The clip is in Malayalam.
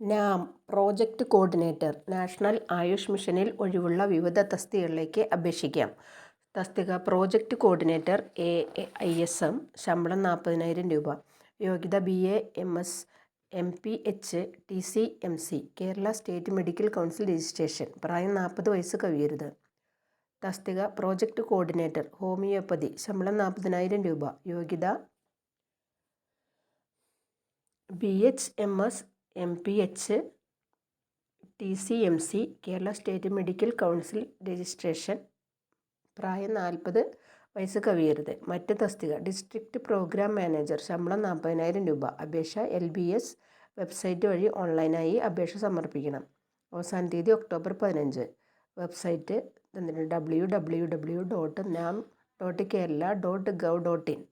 നാം പ്രോജക്റ്റ് കോർഡിനേറ്റർ നാഷണൽ ആയുഷ് മിഷനിൽ ഒഴിവുള്ള വിവിധ തസ്തികകളിലേക്ക് അപേക്ഷിക്കാം. തസ്തിക project coordinator A I S M ശമ്പളം നാൽപ്പതിനായിരം രൂപ. യോഗ്യത B A M S M P H T C M C Kerala state medical council registration. പ്രായം നാൽപ്പത് വയസ്സ് കവിയരുത്. തസ്തിക പ്രോജക്റ്റ് കോർഡിനേറ്റർ ഹോമിയോപ്പതി ശമ്പളം നാൽപ്പതിനായിരം രൂപ. യോഗ്യത B H M S M P H T C M C Kerala state medical council registration പ്രായം നാൽപ്പത് വയസ്സ് കവിയരുത്. മറ്റ് തസ്തിക ഡിസ്ട്രിക്ട് പ്രോഗ്രാം മാനേജർ ശമ്പളം നാൽപ്പതിനായിരം രൂപ. അപേക്ഷ എൽ ബി എസ് വെബ്സൈറ്റ് വഴി ഓൺലൈനായി അപേക്ഷ സമർപ്പിക്കണം. അവസാന തീയതി ഒക്ടോബർ പതിനഞ്ച്. Website W W W dot nam dot Kerala dot gov dot in.